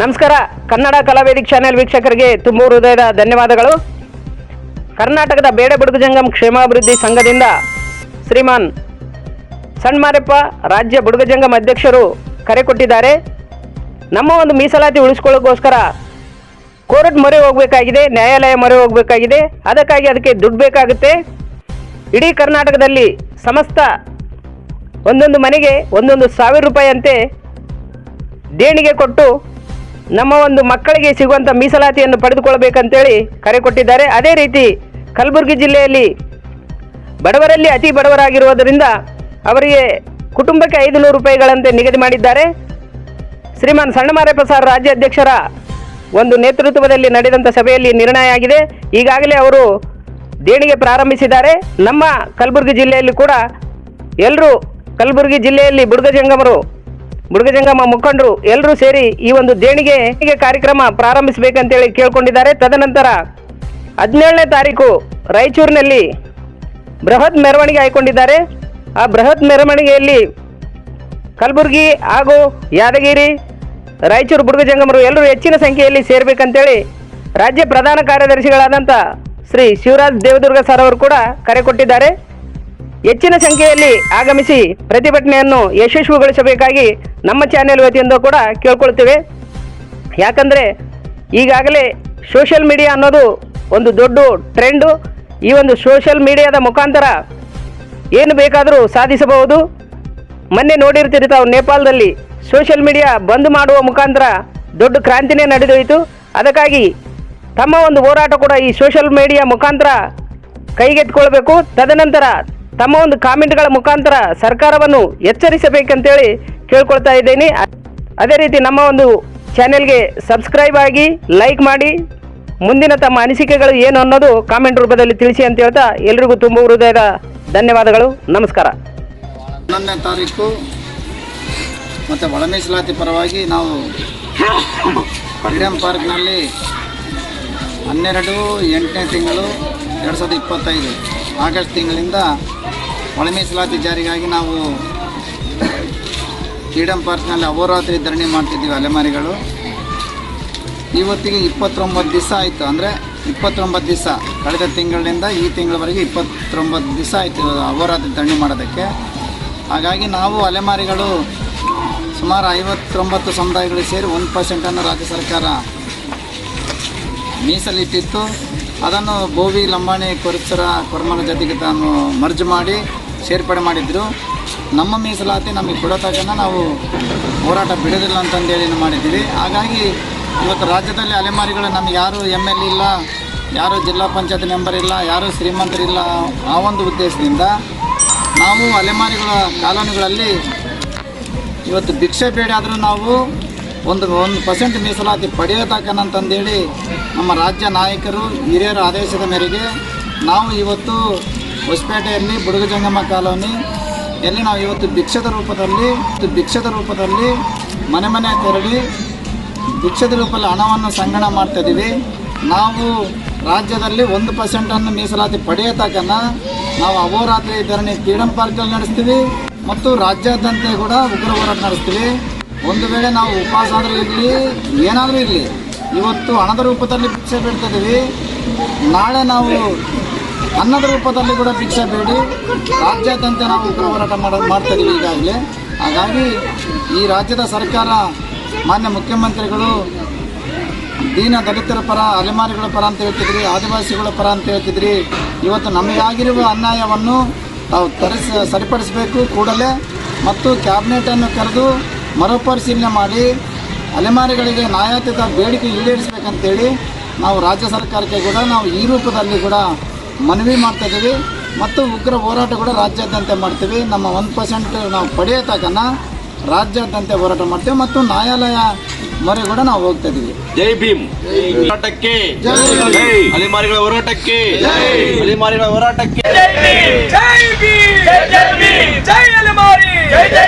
ನಮಸ್ಕಾರ. ಕನ್ನಡ ಕಲಾವೇದಿಕ್ ಚಾನೆಲ್ ವೀಕ್ಷಕರಿಗೆ ತುಂಬ ಹೃದಯದ ಧನ್ಯವಾದಗಳು. ಕರ್ನಾಟಕದ ಬೇಡ ಬುಡುಗು ಜಂಗಮ್ ಕ್ಷೇಮಾಭಿವೃದ್ಧಿ ಸಂಘದಿಂದ ಶ್ರೀಮಾನ್ ಸಣ್ಮಾರಪ್ಪ ರಾಜ್ಯ ಬಿಡುಗು ಜಂಗಮ್ ಅಧ್ಯಕ್ಷರು ಕರೆ ಕೊಟ್ಟಿದ್ದಾರೆ. ನಮ್ಮ ಒಂದು ಮೀಸಲಾತಿ ಉಳಿಸ್ಕೊಳ್ಳೋಕ್ಕೋಸ್ಕರ ಕೋರ್ಟ್ ಮೊರೆ ಹೋಗಬೇಕಾಗಿದೆ, ನ್ಯಾಯಾಲಯ ಮೊರೆ ಹೋಗಬೇಕಾಗಿದೆ. ಅದಕ್ಕಾಗಿ ಅದಕ್ಕೆ ದುಡ್ಡು ಬೇಕಾಗುತ್ತೆ. ಇಡೀ ಕರ್ನಾಟಕದಲ್ಲಿ ಸಮಸ್ತ ಒಂದೊಂದು ಮನೆಗೆ ಒಂದೊಂದು ಸಾವಿರ ರೂಪಾಯಿಯಂತೆ ದೇಣಿಗೆ ಕೊಟ್ಟು ನಮ್ಮ ಒಂದು ಮಕ್ಕಳಿಗೆ ಸಿಗುವಂಥ ಮೀಸಲಾತಿಯನ್ನು ಪಡೆದುಕೊಳ್ಳಬೇಕಂತೇಳಿ ಕರೆ ಕೊಟ್ಟಿದ್ದಾರೆ. ಅದೇ ರೀತಿ ಕಲಬುರಗಿ ಜಿಲ್ಲೆಯಲ್ಲಿ ಬಡವರಲ್ಲಿ ಅತಿ ಬಡವರಾಗಿರುವುದರಿಂದ ಅವರಿಗೆ ಕುಟುಂಬಕ್ಕೆ ಐದು ನೂರು ರೂಪಾಯಿಗಳಂತೆ ನಿಗದಿ ಮಾಡಿದ್ದಾರೆ. ಶ್ರೀಮಾನ್ ಸಣ್ಣಮಾರಪ್ಪ ಸಾರ್ ರಾಜ್ಯಾಧ್ಯಕ್ಷರ ಒಂದು ನೇತೃತ್ವದಲ್ಲಿ ನಡೆದಂಥ ಸಭೆಯಲ್ಲಿ ನಿರ್ಣಯ ಆಗಿದೆ. ಈಗಾಗಲೇ ಅವರು ದೇಣಿಗೆ ಪ್ರಾರಂಭಿಸಿದ್ದಾರೆ. ನಮ್ಮ ಕಲಬುರಗಿ ಜಿಲ್ಲೆಯಲ್ಲಿ ಕೂಡ ಎಲ್ಲರೂ ಕಲಬುರಗಿ ಜಿಲ್ಲೆಯಲ್ಲಿ ಬುಡುಗ ಜಂಗಮ ಮುಖಂಡರು ಎಲ್ಲರೂ ಸೇರಿ ಈ ಒಂದು ದೇಣಿಗೆ ಕಾರ್ಯಕ್ರಮ ಪ್ರಾರಂಭಿಸಬೇಕಂತೇಳಿ ಕೇಳ್ಕೊಂಡಿದ್ದಾರೆ. ತದನಂತರ ಹದಿನೇಳನೇ ತಾರೀಕು ರಾಯಚೂರಿನಲ್ಲಿ ಬೃಹತ್ ಮೆರವಣಿಗೆ ಆಯ್ಕೊಂಡಿದ್ದಾರೆ. ಆ ಬೃಹತ್ ಮೆರವಣಿಗೆಯಲ್ಲಿ ಕಲಬುರಗಿ ಹಾಗೂ ಯಾದಗಿರಿ, ರಾಯಚೂರು ಬುಡುಗಜಂಗಮರು ಎಲ್ಲರೂ ಹೆಚ್ಚಿನ ಸಂಖ್ಯೆಯಲ್ಲಿ ಸೇರಬೇಕಂತೇಳಿ ರಾಜ್ಯ ಪ್ರಧಾನ ಕಾರ್ಯದರ್ಶಿಗಳಾದಂಥ ಶ್ರೀ ಶಿವರಾಜ್ ದೇವದುರ್ಗ ಸರ್ ಅವರು ಕೂಡ ಕರೆ ಕೊಟ್ಟಿದ್ದಾರೆ. ಹೆಚ್ಚಿನ ಸಂಖ್ಯೆಯಲ್ಲಿ ಆಗಮಿಸಿ ಪ್ರತಿಭಟನೆಯನ್ನು ಯಶಸ್ವಿಗೊಳಿಸಬೇಕಾಗಿ ನಮ್ಮ ಚಾನೆಲ್ ವತಿಯಿಂದ ಕೂಡ ಕೇಳ್ಕೊಳ್ತೇವೆ. ಯಾಕಂದರೆ ಈಗಾಗಲೇ ಸೋಷಿಯಲ್ ಮೀಡಿಯಾ ಅನ್ನೋದು ಒಂದು ದೊಡ್ಡ ಟ್ರೆಂಡು ಈ ಒಂದು ಸೋಷಿಯಲ್ ಮೀಡಿಯಾದ ಮುಖಾಂತರ ಏನು ಬೇಕಾದರೂ ಸಾಧಿಸಬಹುದು. ಮೊನ್ನೆ ನೋಡಿರ್ತೀರಿ ತಾವು ನೇಪಾಳದಲ್ಲಿ ಸೋಷಿಯಲ್ ಮೀಡಿಯಾ ಬಂದ್ ಮಾಡುವ ಮುಖಾಂತರ ದೊಡ್ಡ ಕ್ರಾಂತಿನೇ ನಡೆದೋಯಿತು. ಅದಕ್ಕಾಗಿ ತಮ್ಮ ಒಂದು ಹೋರಾಟ ಕೂಡ ಈ ಸೋಷಿಯಲ್ ಮೀಡಿಯಾ ಮುಖಾಂತರ ಕೈಗೆತ್ತಿಕೊಳ್ಬೇಕು. ತದನಂತರ ತಮ್ಮ ಒಂದು ಕಾಮೆಂಟ್ಗಳ ಮುಖಾಂತರ ಸರ್ಕಾರವನ್ನು ಎಚ್ಚರಿಸಬೇಕಂತೇಳಿ ಕೇಳ್ಕೊಳ್ತಾ ಇದ್ದೀನಿ. ಅದೇ ರೀತಿ ನಮ್ಮ ಒಂದು ಚಾನೆಲ್ಗೆ ಸಬ್ಸ್ಕ್ರೈಬ್ ಆಗಿ ಲೈಕ್ ಮಾಡಿ. ಮುಂದಿನ ತಮ್ಮ ಅನಿಸಿಕೆಗಳು ಏನು ಅನ್ನೋದು ಕಾಮೆಂಟ್ ರೂಪದಲ್ಲಿ ತಿಳಿಸಿ ಅಂತ ಹೇಳ್ತಾ ಎಲ್ರಿಗೂ ತುಂಬ ಹೃದಯದ ಧನ್ಯವಾದಗಳು. ನಮಸ್ಕಾರ. ಹನ್ನೊಂದನೇ ತಾರೀಕು ಮತ್ತು ಒಳ ಮೀಸಲಾತಿ ಪರವಾಗಿ ನಾವು ಫ್ರೀಡಮ್ ಪಾರ್ಕ್ನಲ್ಲಿ ಹನ್ನೆರಡು ಎಂಟನೇ ತಿಂಗಳು ಎರಡು ಸಾವಿರದ ಇಪ್ಪತ್ತೈದು. ಆಗಸ್ಟ್ ತಿಂಗಳಿಂದ ಒಳ ಮೀಸಲಾತಿ ಜಾರಿಗಾಗಿ ನಾವು ಫ್ರೀಡಮ್ ಪಾರ್ಕ್ನಲ್ಲಿ ಅಹೋರಾತ್ರಿ ಧರಣಿ ಮಾಡ್ತಿದ್ದೀವಿ ಅಲೆಮಾರಿಗಳು. ಇವತ್ತಿಗೆ ಇಪ್ಪತ್ತೊಂಬತ್ತು ದಿವಸ ಆಯಿತು. ಅಂದರೆ ಇಪ್ಪತ್ತೊಂಬತ್ತು ದಿವಸ. ಕಳೆದ ತಿಂಗಳಿನಿಂದ ಈ ತಿಂಗಳವರೆಗೆ ಇಪ್ಪತ್ತೊಂಬತ್ತು ದಿವಸ ಆಯಿತು ಅಹೋರಾತ್ರಿ ಧರಣಿ ಮಾಡೋದಕ್ಕೆ. ಹಾಗಾಗಿ ನಾವು ಅಲೆಮಾರಿಗಳು ಸುಮಾರು ಐವತ್ತೊಂಬತ್ತು ಸಮುದಾಯಗಳಿಗೆ ಸೇರಿ ಒಂದು ಪರ್ಸೆಂಟನ್ನು ರಾಜ್ಯ ಸರ್ಕಾರ ಮೀಸಲಿಟ್ಟಿತ್ತು. ಅದನ್ನು ಬೋವಿ ಲಂಬಾಣಿ, ಕೊರಚರ ಕೊರ್ಮನ ಜೊತೆಗೆ ತಾನು ಮರ್ಜ್ ಮಾಡಿ ಸೇರ್ಪಡೆ ಮಾಡಿದ್ರು. ನಮ್ಮ ಮೀಸಲಾತಿ ನಮಗೆ ಕೊಡೋ ತನಕ ನಾವು ಹೋರಾಟ ಬಿಡೋದಿಲ್ಲ ಅಂತಂದೇಳಿ ಮಾಡಿದ್ದೀವಿ. ಹಾಗಾಗಿ ಇವತ್ತು ರಾಜ್ಯದಲ್ಲಿ ಅಲೆಮಾರಿಗಳು ನಮ್ಗೆ ಯಾರು ಎಂ ಎಲ್ ಇಲ್ಲ, ಯಾರು ಜಿಲ್ಲಾ ಪಂಚಾಯತ್ ಮೆಂಬರ್ ಇಲ್ಲ, ಯಾರು ಶ್ರೀಮಂತರಿಲ್ಲ ಆ ಒಂದು ಉದ್ದೇಶದಿಂದ ನಾವು ಅಲೆಮಾರಿಗಳ ಕಾಲೋನಿಗಳಲ್ಲಿ ಇವತ್ತು ಭಿಕ್ಷೆ ಬೇಡ ಆದರೂ ನಾವು ಒಂದು ಒಂದು ಪರ್ಸೆಂಟ್ ಮೀಸಲಾತಿ ಪಡೆಯತಕ್ಕಂತಂದೇಳಿ ನಮ್ಮ ರಾಜ್ಯ ನಾಯಕರು, ಹಿರಿಯರ ಆದೇಶದ ಮೇರೆಗೆ ನಾವು ಇವತ್ತು ಹೊಸಪೇಟೆಯಲ್ಲಿ ಬುಡುಗ ಜಂಗಮ್ಮ ಕಾಲೋನಿ, ಎಲ್ಲಿ ನಾವು ಇವತ್ತು ಭಿಕ್ಷದ ರೂಪದಲ್ಲಿ ಭಿಕ್ಷದ ರೂಪದಲ್ಲಿ ಮನೆ ಮನೆ ತೆರಳಿ ಭಿಕ್ಷದ ರೂಪದಲ್ಲಿ ಹಣವನ್ನು ಸಂಗ್ರಹ ಮಾಡ್ತಾಯಿದ್ದೀವಿ ನಾವು ರಾಜ್ಯದಲ್ಲಿ ಒಂದು ಪರ್ಸೆಂಟನ್ನು ಮೀಸಲಾತಿ ಪಡೆಯತಕ್ಕನ ನಾವು ಅಹೋರಾತ್ರಿ ಧರಣಿ ಫ್ರೀಡಮ್ ಪಾರ್ಕಲ್ಲಿ ನಡೆಸ್ತೀವಿ ಮತ್ತು ರಾಜ್ಯಾದ್ಯಂತ ಕೂಡ ಉಗ್ರ ಹೋರಾಟ ನಡೆಸ್ತೀವಿ. ಒಂದು ವೇಳೆ ನಾವು ಉಪವಾಸ ಆದರೂ ಇರಲಿ, ಏನಾದರೂ ಇರಲಿ, ಇವತ್ತು ಹಣದ ರೂಪದಲ್ಲಿ ಭಿಕ್ಷೆ ಬೇಡ್ತಾ ಇದ್ದೀವಿ ನಾಳೆ ನಾವು ಅನ್ನದ ರೂಪದಲ್ಲಿ ಕೂಡ ಭಿಕ್ಷೆ ಬೇಡಿ, ರಾಜ್ಯಾದ್ಯಂತ ನಾವು ಹೋರಾಟ ಮಾಡೋದು ಮಾಡ್ತಾ ಇದೀವಿ ಈಗಾಗಲೇ. ಹಾಗಾಗಿ ಈ ರಾಜ್ಯದ ಸರ್ಕಾರ, ಮಾನ್ಯ ಮುಖ್ಯಮಂತ್ರಿಗಳು, ದೀನ ದಲಿತರ ಪರ ಅಲೆಮಾರಿಗಳ ಪರ ಅಂತ ಹೇಳ್ತಿದ್ರಿ, ಆದಿವಾಸಿಗಳ ಪರ ಅಂತ ಹೇಳ್ತಿದ್ರಿ, ಇವತ್ತು ನಮಗಾಗಿರುವ ಅನ್ಯಾಯವನ್ನು ನಾವು ತರಿಸ, ಸರಿಪಡಿಸಬೇಕು ಕೂಡಲೇ ಮತ್ತು ಕ್ಯಾಬಿನೆಟನ್ನು ಕರೆದು ಮರುಪರಿಶೀಲನೆ ಮಾಡಿ ಅಲೆಮಾರಿಗಳಿಗೆ ನ್ಯಾಯಾತೀತ ಬೇಡಿಕೆ ಈಡೇರಿಸಬೇಕಂತೇಳಿ ನಾವು ರಾಜ್ಯ ಸರ್ಕಾರಕ್ಕೆ ಕೂಡ ನಾವು ಈ ರೂಪದಲ್ಲಿ ಕೂಡ ಮನವಿ ಮಾಡ್ತಾಯಿದ್ದೀವಿ ಮತ್ತು ಉಗ್ರ ಹೋರಾಟ ಕೂಡ ರಾಜ್ಯಾದ್ಯಂತ ಮಾಡ್ತೀವಿ. ನಮ್ಮ ಒನ್ ಪರ್ಸೆಂಟ್ ನಾವು ಪಡೆಯೋ ತಕನ ರಾಜ್ಯಾದ್ಯಂತ ಹೋರಾಟ ಮಾಡ್ತೇವೆ ಮತ್ತು ನ್ಯಾಯಾಲಯ ಮೊರೆ ಕೂಡ ನಾವು ಹೋಗ್ತಾ ಇದ್ದೀವಿ. ಜೈ ಭೀಮ್. ಹೋರಾಟಕ್ಕೆ. ಜೈ. ಅಲೆಮಾರಿಗಳ ಹೋರಾಟಕ್ಕೆ. ಅಲೆಮಾರಿಗಳ ಹೋರಾಟಕ್ಕೆ. ಜೈ ಭೀಮ್. ಜೈ ಭೀಮ್. ಜೈ ಅಲೆಮಾರಿ. ಜೈ ಜೈ